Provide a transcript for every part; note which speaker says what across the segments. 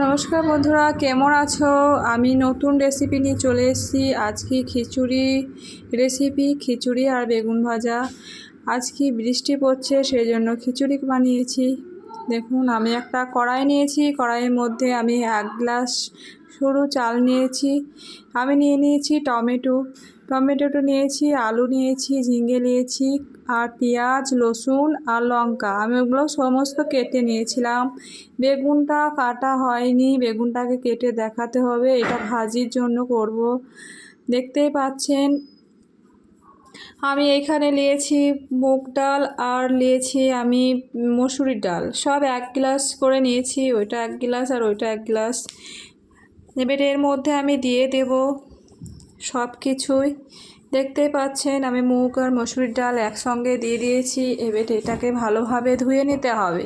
Speaker 1: নমস্কার বন্ধুরা, কেমন আছো? আমি নতুন রেসিপি নিয়ে চলে এসেছি। আজকে খিচুড়ি রেসিপি খিচুড়ি আর বেগুন ভাজা। আজকে বৃষ্টি পড়ছে সেই জন্য খিচুড়ি বানিয়েছি। দেখুন, আমি একটা কড়াই নিয়েছি। কড়াইয়ের মধ্যে আমি এক গ্লাস সরু চাল নিয়েছি। আমি নিয়ে নিয়েছি টমেটো। টমেটোটা নিয়েছি, আলু নিয়েছি, ঝিঙে নিয়েছি, আর পেঁয়াজ, রসুন, আর লঙ্কা। আমি ওগুলো সমস্ত কেটে নিয়েছিলাম। বেগুনটা কাটা হয়নি। বেগুনটাকে কেটে দেখাতে হবে। এটা ভাজির জন্য করব। দেখতেই পাচ্ছেন, আমি এখানে নিয়েছি মুগ ডাল আর নিয়েছি আমি মসুরির ডাল। সব এক গ্লাস করে নিয়েছি, ওইটা এক গ্লাস আর ওইটা এক গ্লাস। এবার এর মধ্যে আমি দিয়ে দেব সব কিছুই। দেখতেই পাচ্ছেন, আমি মুগ আর মসুরির ডাল একসঙ্গে দিয়ে দিয়েছি। এবার এটাকে ভালোভাবে ধুয়ে নিতে হবে।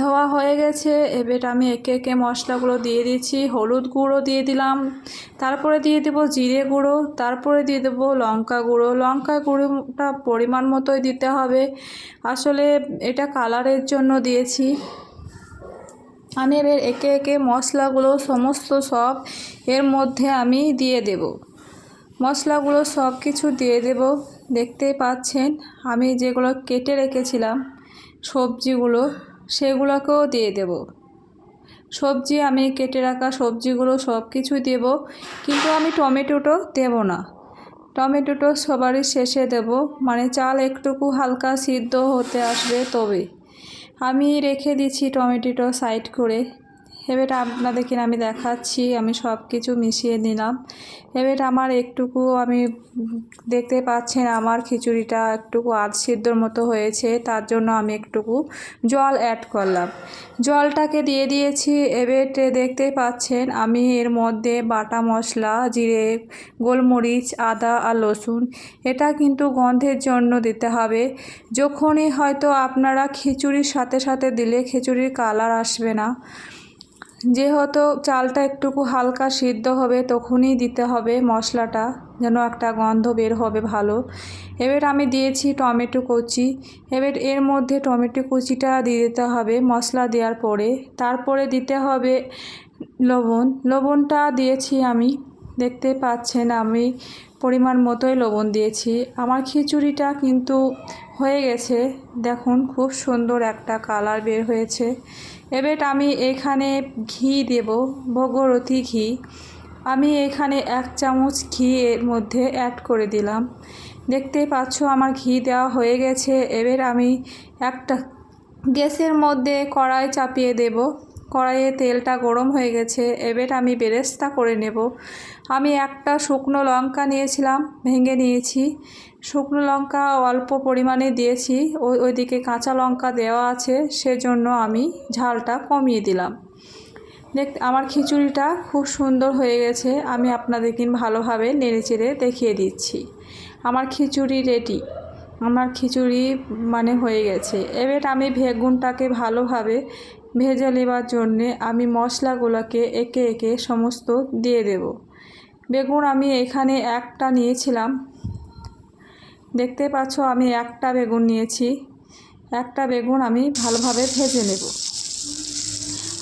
Speaker 1: ধোয়া হয়ে গেছে, এবার আমি একে একে মশলাগুলো দিয়ে দিচ্ছি হলুদ গুঁড়ো দিয়ে দিলাম, তারপরে দিয়ে দেব জিরে গুঁড়ো, তারপরে দিয়ে দেবো লঙ্কা গুঁড়ো। লঙ্কা গুঁড়োটা পরিমাণ মতোই দিতে হবে। আসলে এটা কালারের জন্য দিয়েছি। আমি এবার একে একে মশলাগুলো সমস্ত সব এর মধ্যে আমি দিয়ে দেব। মশলাগুলো সব কিছু দিয়ে দেব। দেখতেই পাচ্ছেন, আমি যেগুলো কেটে রেখেছিলাম, সবজিগুলো, সেগুলোকেও দিয়ে দেব। সবজি, আমি কেটে রাখা সবজিগুলো সব কিছুই দেব, কিন্তু আমি টমেটোটো দেব না। টমেটোটো সবারই শেষে দেব মানে চাল একটুকু হালকা সিদ্ধ হতে আসবে তবে। আমি রেখে দিছি টমেটোটা সাইড করে। এবার আপনাদেরকে আমি দেখাচ্ছি, আমি সব কিছু মিশিয়ে নিলাম। এবার আমার একটুকু আমি দেখতে পাচ্ছেন, আমার খিচুড়িটা একটুকু আধ সিদ্ধর মতো হয়েছে, তার জন্য আমি একটুকু জল অ্যাড করলাম। জলটাকে দিয়ে দিয়েছি এবার দেখতেই পাচ্ছেন, আমি এর মধ্যে বাটা মশলা, জিরে, গোলমরিচ, আদা আর রসুন, এটা কিন্তু গন্ধের জন্য দিতে হবে। যখনই হয়তো আপনারা খিচুড়ির সাথে সাথে দিলে খিচুড়ির কালার আসবে না। যেহেতু চালটা একটুকু হালকা সিদ্ধ হবে, তখনই দিতে হবে মশলাটা, যেন একটা গন্ধ বের হবে ভালো। এবার আমি দিয়েছি টমেটো কুচি। এবার এর মধ্যে টমেটো কুচিটা দিয়ে দিতে হবে মশলা দেওয়ার পরে। তারপরে দিতে হবে লবণ। লবণটা দিয়েছি আমি, দেখতে পাচ্ছেন আমি পরিমাণ মতোই লবণ দিয়েছি। আমার খিচুড়িটা কিন্তু হয়ে গেছে। দেখুন, খুব সুন্দর একটা কালার বের হয়েছে। এবার আমি এখানে ঘি দেব, ভগরথী ঘি। আমি এখানে এক চামচ ঘি এর মধ্যে অ্যাড করে দিলাম। দেখতে পাচ্ছ, আমার ঘি দেওয়া হয়ে গেছে। এবার আমি একটা গ্যাসের মধ্যে কড়াই চাপিয়ে দেব। কড়াইয়ে তেলটা গরম হয়ে গেছে, এবার আমি বেরেস্তা করে নেব। আমি একটা শুকনো লঙ্কা নিয়েছিলাম, ভেঙে নিয়েছি। শুকনো লঙ্কা অল্প পরিমাণে দিয়েছি ওই ওইদিকে কাঁচা লঙ্কা দেওয়া আছে, সেজন্য আমি ঝালটা কমিয়ে দিলাম। দেখ, আমার খিচুড়িটা খুব সুন্দর হয়ে গেছে, আমি আপনাদেরকে ভালোভাবে নেড়েচেড়ে দেখিয়ে দিচ্ছি। আমার খিচুড়ি রেডি। আমার খিচুড়ি মানে হয়ে গেছে। এবার আমি বেগুনটাকে ভালোভাবে ভেজে নেবার জন্যে আমি মশলাগুলোকে একে একে সমস্ত দিয়ে দেব। বেগুন আমি এখানে একটা নিয়েছিলাম। দেখতে পাচ্ছ আমি একটা বেগুন নিয়েছি। একটা বেগুন আমি ভালোভাবে ভেজে নেব।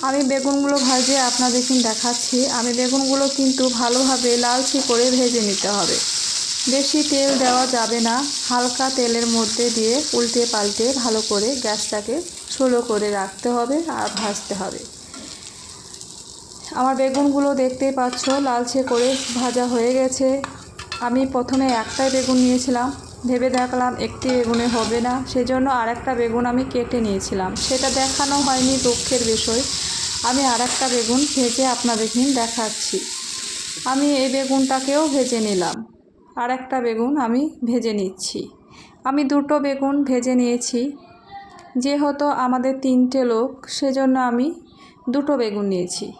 Speaker 1: আমি বেগুনগুলো ভাজে আপনাদেরকে দেখাচ্ছি। আমি বেগুনগুলো কিন্তু ভালোভাবে লালচে করে ভেজে নিতে হবে। বেশি তেল দেওয়া যাবে না। হালকা তেলের মধ্যে দিয়ে উল্টে পাল্টে ভালো করে গ্যাসটাকে স্লো করে রাখতে হবে আর ভাজতে হবে। আমার বেগুনগুলো দেখতেই পাচ্ছ, লালচে করে ভাজা হয়ে গেছে। আমি প্রথমে একটাই বেগুন নিয়েছিলাম। ভেবে দেখলাম একটি বেগুনে হবে না। সেজন্য আর একটা বেগুন আমি কেটে নিয়েছিলাম। সেটা দেখানো হয়নি দুঃখের বিষয়। আমি আর একটা বেগুন ভেজে আপনাদেরকে দেখাচ্ছি। আমি এই বেগুনটাকেও ভেজে নিলাম। আর একটা বেগুন আমি ভেজে নিচ্ছি। আমি দুটো বেগুন ভেজে নিয়েছি। যেহেতু আমাদের তিনটে লোক, সেজন্য আমি দুটো বেগুন নিয়েছি।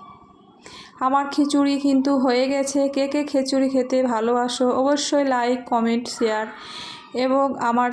Speaker 1: আমার খিচুড়ি কিন্তু হয়ে গেছে। কে কে খিচুড়ি খেতে ভালোবাসো অবশ্যই লাইক, কমেন্ট, শেয়ার এবং আমার